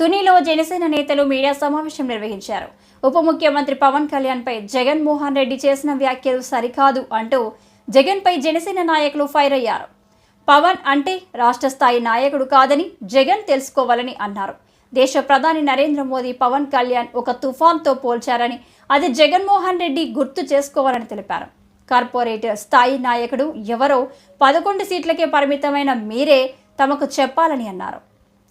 తునిలో జనసేన నేతలు మీడియా సమావేశం నిర్వహించారు. ఉప ముఖ్యమంత్రి పవన్ కళ్యాణ్పై జగన్మోహన్ రెడ్డి చేసిన వ్యాఖ్యలు సరికాదు అంటూ జగన్పై జనసేన నాయకులు ఫైర్ అయ్యారు. పవన్ అంటే రాష్ట్ర స్థాయి నాయకుడు కాదని జగన్ తెలుసుకోవాలని అన్నారు. దేశ ప్రధాని నరేంద్ర మోదీ పవన్ కళ్యాణ్ ఒక తుఫాన్తో పోల్చారని అది జగన్మోహన్ రెడ్డి గుర్తు చేసుకోవాలని తెలిపారు. కార్పొరేటర్ స్థాయి నాయకుడు ఎవరో పదకొండు సీట్లకే పరిమితమైన మీరే తమకు చెప్పాలని అన్నారు.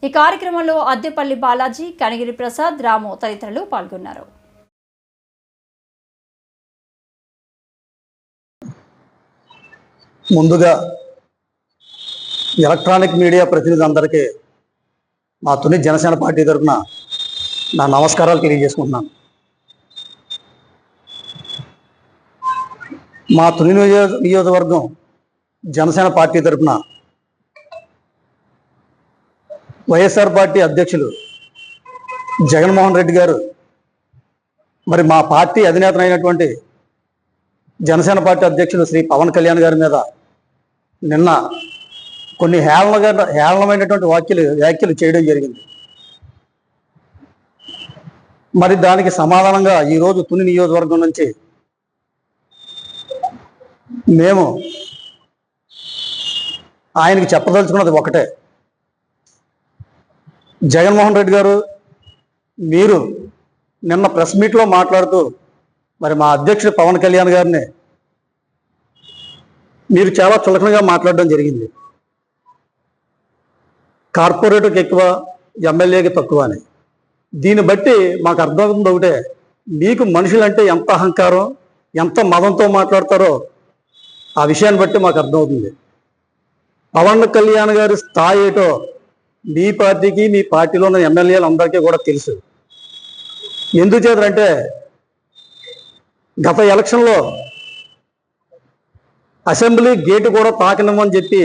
ఈ కార్యక్రమంలో అద్దెపల్లి బాలాజీ కనగిరి ప్రసాద్ రాము తదితరులు పాల్గొన్నారు. ముందుగా ఎలక్ట్రానిక్ మీడియా ప్రతినిధి అందరికీ మా తుని జనసేన పార్టీ తరఫున నా నమస్కారాలు తెలియజేసుకుంటున్నాను. మా తుని నియోజ నియోజకవర్గం జనసేన పార్టీ తరఫున వైఎస్ఆర్ పార్టీ అధ్యక్షులు జగన్మోహన్ రెడ్డి గారు మరి మా పార్టీ అధినేతనైనటువంటి జనసేన పార్టీ అధ్యక్షులు శ్రీ పవన్ కళ్యాణ్ గారి మీద నిన్న కొన్ని హేళనగా హేళనమైనటువంటి వ్యాఖ్యలు వ్యాఖ్యలు చేయడం జరిగింది. మరి దానికి సమాధానంగా ఈరోజు తుని నియోజకవర్గం నుంచి మేము ఆయనకి చెప్పదలుచుకున్నది ఒకటే. జగన్మోహన్ రెడ్డి గారు మీరు నిన్న ప్రెస్ మీట్లో మాట్లాడుతూ మరి మా అధ్యక్షుడు పవన్ కళ్యాణ్ గారిని మీరు చాలా చులకనగా మాట్లాడడం జరిగింది. కార్పొరేటర్కి ఎక్కువ ఎమ్మెల్యేకి తక్కువ అని. దీన్ని బట్టి మాకు అర్థమవుతుంది ఒకటే మీకు మనుషులంటే ఎంత అహంకారం ఎంత మదంతో మాట్లాడతారో ఆ విషయాన్ని బట్టి మాకు అర్థమవుతుంది. పవన్ కళ్యాణ్ గారి స్థాయి ఏటో మీ పార్టీకి మీ పార్టీలో ఉన్న ఎమ్మెల్యేలు అందరికీ కూడా తెలుసు. ఎందుచేతంటే గత ఎలక్షన్లో అసెంబ్లీ గేటు కూడా తాకనివ్వని చెప్పి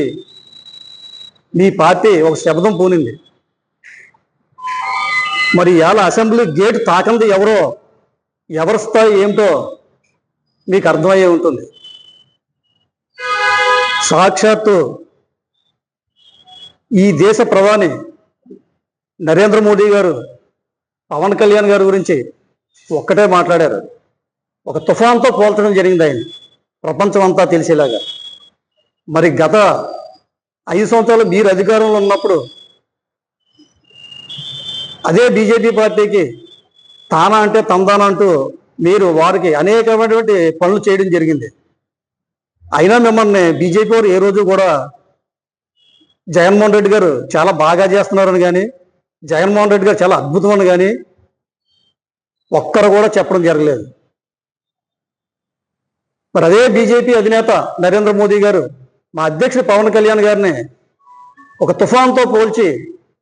మీ పార్టీ ఒక శబ్దం పూనింది. మరి ఇవాళ అసెంబ్లీ గేటు తాకంది ఎవరో ఎవరి స్థాయి ఏమిటో మీకు అర్థమయ్యే ఉంటుంది. సాక్షాత్తు ఈ దేశ ప్రధాని నరేంద్ర మోడీ గారు పవన్ కళ్యాణ్ గారి గురించి ఒక్కటే మాట్లాడారు. ఒక తుఫాన్తో పోల్చడం జరిగింది ఆయన. ప్రపంచం అంతా తెలిసేలాగా. మరి గత ఐదు సంవత్సరాలు మీరు అధికారంలో ఉన్నప్పుడు అదే బీజేపీ పార్టీకి తానా అంటే తందానా అంటూ మీరు వారికి అనేకమైనటువంటి పనులు చేయడం జరిగింది. అయినా మిమ్మల్ని బీజేపీ వారు ఏ రోజు కూడా జగన్మోహన్ రెడ్డి గారు చాలా బాగా చేస్తున్నారని కానీ జగన్మోహన్ రెడ్డి గారు చాలా అద్భుతమని కానీ ఒక్కరు కూడా చెప్పడం జరగలేదు. మరి అదే బీజేపీ అధినేత నరేంద్ర మోదీ గారు మా అధ్యక్షుడు పవన్ కళ్యాణ్ గారిని ఒక తుఫాన్తో పోల్చి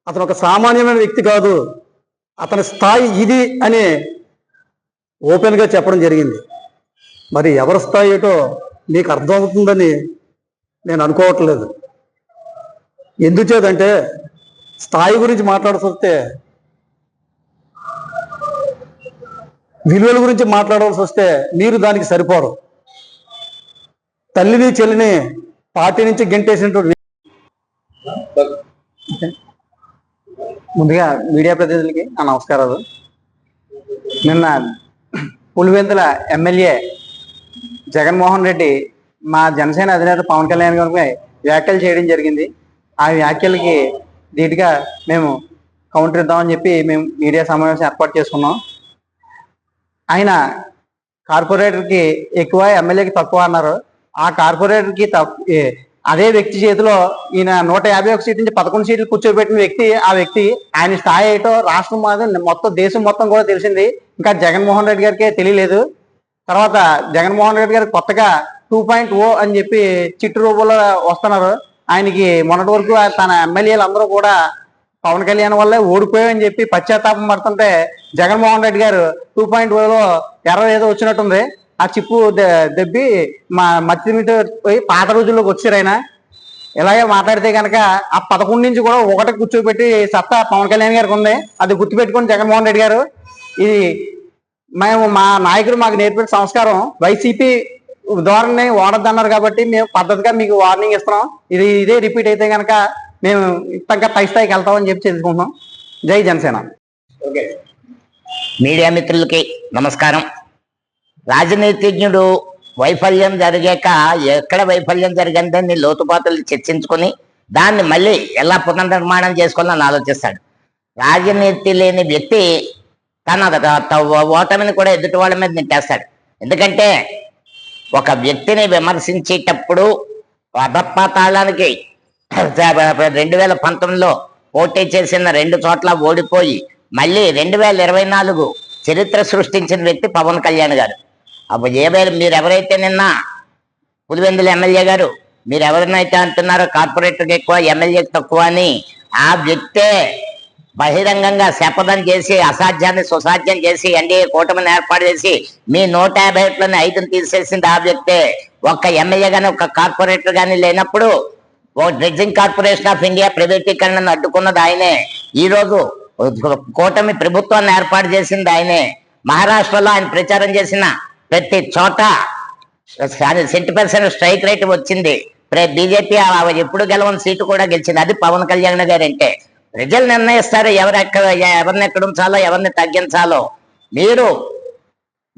అతను ఒక సామాన్యమైన వ్యక్తి కాదు అతని స్థాయి ఇది అని ఓపెన్గా చెప్పడం జరిగింది. మరి ఎవరి స్థాయి ఏటో మీకు అర్థమవుతుందని నేను అనుకోవట్లేదు. ఎందుచేదంటే స్థాయి గురించి మాట్లాడాల్సి వస్తే విలువల గురించి మాట్లాడాల్సి వస్తే మీరు దానికి సరిపోరు. తల్లిని చెల్లిని పార్టీ నుంచి గెంటేసినటువంటి ముందుగా మీడియా ప్రతినిధులకి నా నమస్కారాలు. నిన్న పులివెందుల ఎమ్మెల్యే జగన్మోహన్ రెడ్డి మా జనసేన అధినేత పవన్ కళ్యాణ్ గారిపై వ్యాఖ్యలు చేయడం జరిగింది. ఆ వ్యాఖ్యలకి ధీటుగా మేము కౌంటర్ ఇద్దామని చెప్పి మేము మీడియా సమావేశం ఏర్పాటు చేసుకున్నాం. ఆయన కార్పొరేటర్కి ఎక్కువ ఎమ్మెల్యేకి తక్కువ అన్నారు. ఆ కార్పొరేటర్కి అదే వ్యక్తి చేతిలో ఈయన నూట యాభై ఒక సీట్ నుంచి పదకొండు సీట్లు కూర్చోబెట్టిన వ్యక్తి ఆ వ్యక్తి ఆయన స్థాయి ఏంటో రాష్ట్రం మాత్రం మొత్తం దేశం మొత్తం కూడా తెలిసింది. ఇంకా జగన్మోహన్ రెడ్డి గారికే తెలియలేదు. తర్వాత జగన్మోహన్ రెడ్డి గారు కొత్తగా టూ పాయింట్ ఓ అని చెప్పి చిట్టు రూపంలో వస్తున్నారు. ఆయనకి మొన్నటి వరకు తన ఎమ్మెల్యేలు అందరూ కూడా పవన్ కళ్యాణ్ వల్లే ఓడిపోయామని చెప్పి పశ్చాత్తాపం పడుతుంటే జగన్మోహన్ రెడ్డి గారు టూ పాయింట్ ఓలో ఎర్ర ఏదో వచ్చినట్టుంది. ఆ చిప్పు దెబ్బి మా మత్తి పోయి పాత రోజుల్లోకి వచ్చారు ఆయన. ఇలాగే మాట్లాడితే కనుక ఆ పదకొండు నుంచి కూడా ఒకటి కూర్చోబెట్టి సత్తా పవన్ కళ్యాణ్ గారికి ఉంది. అది గుర్తుపెట్టుకుని జగన్మోహన్ రెడ్డి గారు ఇది మేము మా నాయకుడు మాకు నేర్పిన సంస్కారం వైసీపీ ధోరణి వాడద్దన్నారు కాబట్టి మేము పద్ధతిగా మీకు వార్నింగ్ ఇస్తున్నాం. ఇది ఇదే రిపీట్ అయితే కనుక మేము ఇంకా పై స్థాయికి వెళ్తామని చెప్పి తెలుసుకుంటున్నాం జై జనసేన. మీడియా మిత్రులకి నమస్కారం. రాజనీతిజ్ఞుడు వైఫల్యం జరిగాక ఎక్కడ వైఫల్యం జరిగిందని లోతుపాతులు చర్చించుకొని దాన్ని మళ్ళీ ఎలా పునర్నిర్మాణం చేసుకోవాలని ఆలోచిస్తాడు. రాజనీతి లేని వ్యక్తి తన త- ఓటమిని కూడా ఎదుటి వాళ్ళ మీద నెట్టేస్తాడు. ఎందుకంటే ఒక వ్యక్తిని విమర్శించేటప్పుడు అధపాతాళానికి రెండు వేల పంతొమ్మిదిలో పోటీ చేసిన రెండు చోట్ల ఓడిపోయి మళ్ళీ రెండు వేల ఇరవై నాలుగు చరిత్ర సృష్టించిన వ్యక్తి పవన్ కళ్యాణ్ గారు. అప్పుడు ఏవైనా మీరు ఎవరైతే నిన్న పులివెందుల ఎమ్మెల్యే గారు మీరు ఎవరినైతే అంటున్నారో కార్పొరేటర్కి ఎక్కువ ఎమ్మెల్యేకి తక్కువ అని ఆ వ్యక్తే బహిరంగంగా శపథం చేసి అసాధ్యాన్ని సుసాధ్యం చేసి ఎన్డీఏ కూటమిని ఏర్పాటు చేసి మీ నూట యాభై ఓట్లని ఐదును తీసేసింది ఆ వ్యక్తే. ఒక్క ఎమ్మెల్యే గాని ఒక కార్పొరేటర్ గాని లేనప్పుడు ఓ డ్రెడ్జింగ్ కార్పొరేషన్ ఆఫ్ ఇండియా ప్రైవేటీకరణను అడ్డుకున్నది ఆయనే. ఈ రోజు కూటమి ప్రభుత్వాన్ని ఏర్పాటు చేసింది ఆయనే. మహారాష్ట్రలో ఆయన ప్రచారం చేసిన ప్రతి చోట సెంటీ పర్సెంట్ స్ట్రైక్ రేట్ వచ్చింది. బీజేపీ ఎప్పుడు గెలవని సీటు కూడా గెలిచింది. అది పవన్ కళ్యాణ్ గారంటే. ప్రజలు నిర్ణయిస్తారు ఎవరు ఎక్కడ ఎవరిని ఎక్కడ ఉంచాలో ఎవరిని తగ్గించాలో. మీరు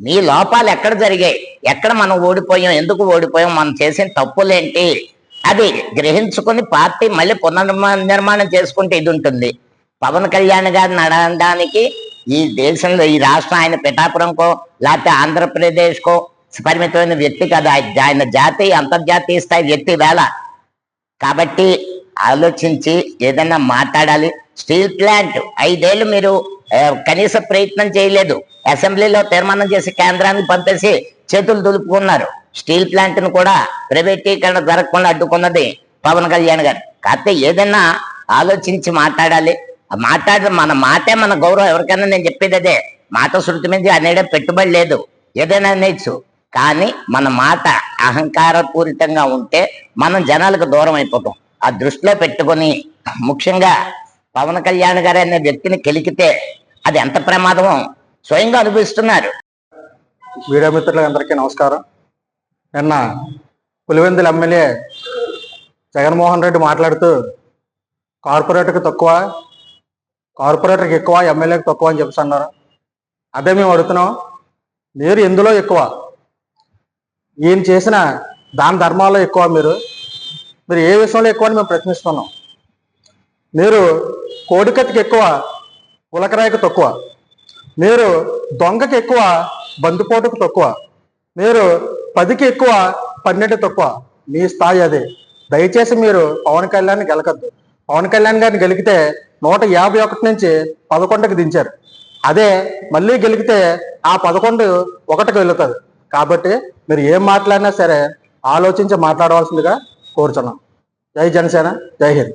మీ లోపాలు ఎక్కడ జరిగాయి? ఎక్కడ మనం ఓడిపోయాం? ఎందుకు ఓడిపోయాం? మనం చేసిన తప్పులేంటి? అది గ్రహించుకొని పార్టీ మళ్ళీ పునర్నిర్మాణం నిర్మాణం చేసుకుంటే ఇది ఉంటుంది. పవన్ కళ్యాణ్ గారిని నడవడానికి ఈ దేశంలో ఈ రాష్ట్రం ఆయన పిఠాపురంకో లేకపోతే ఆంధ్రప్రదేశ్కో పరిమితమైన వ్యక్తి కదా. ఆయన- ఆయన జాతీయ అంతర్జాతీయ స్థాయి వ్యక్తి వేళ. కాబట్టి ఆలోచించి ఏదైనా మాట్లాడాలి. స్టీల్ ప్లాంట్ ఐదేళ్ళు మీరు కనీస ప్రయత్నం చేయలేదు. అసెంబ్లీలో తీర్మానం చేసి కేంద్రాన్ని పంపేసి చేతులు దులుపుకున్నారు. స్టీల్ ప్లాంట్ను కూడా ప్రైవేటీకరణ జరగకుండా అడ్డుకున్నది పవన్ కళ్యాణ్ గారు. కాకపోతే ఏదైనా ఆలోచించి మాట్లాడాలి. మాట్లాడ మన మాటే మన గౌరవం. ఎవరికైనా నేను చెప్పేది అదే. మాట శృతి మీద అనేడే పెట్టుబడి లేదు. ఏదైనా అనేచ్చు. కానీ మన మాట అహంకారపూరితంగా ఉంటే మనం జనాలకు దూరం అయిపోతాం. ఆ దృష్టిలో పెట్టుకొని ముఖ్యంగా పవన్ కళ్యాణ్ గారు అనే వ్యక్తిని కెలికితే అది ఎంత ప్రమాదమో స్వయంగా అనుభవిస్తున్నారు. మీడియా మిత్రులందరికీ నమస్కారం. నిన్న పులివెందుల ఎమ్మెల్యే జగన్మోహన్ రెడ్డి మాట్లాడుతూ కార్పొరేటర్కి తక్కువ కార్పొరేటర్కి ఎక్కువ ఎమ్మెల్యేకి తక్కువ అని చెప్పేసి అన్నారు. అదే మేము అడుగుతున్నాం. మీరు ఎందులో ఎక్కువ? ఈయన చేసిన దాన ధర్మాల్లో ఎక్కువ మీరు. మీరు ఏ విషయంలో ఎక్కువ అని మేము ప్రశ్నిస్తున్నాం? మీరు కోడికత్తికి ఎక్కువ ఉలకరాయికి తక్కువ. మీరు దొంగకి ఎక్కువ బందుపోటుకు తక్కువ. మీరు పదికి ఎక్కువ పన్నెండు తక్కువ. మీ స్థాయి అదే. దయచేసి మీరు పవన్ కళ్యాణ్ గెలకద్దు. పవన్ కళ్యాణ్ గారిని గెలికితే నూట యాభై ఒకటి నుంచి పదకొండుకి దించారు. అదే మళ్ళీ గెలికితే ఆ పదకొండు ఒకటికి వెళుతుంది. కాబట్టి మీరు ఏం మాట్లాడినా సరే ఆలోచించి మాట్లాడవలసిందిగా కోరుచున్నాం జై జనసేన జై హింద్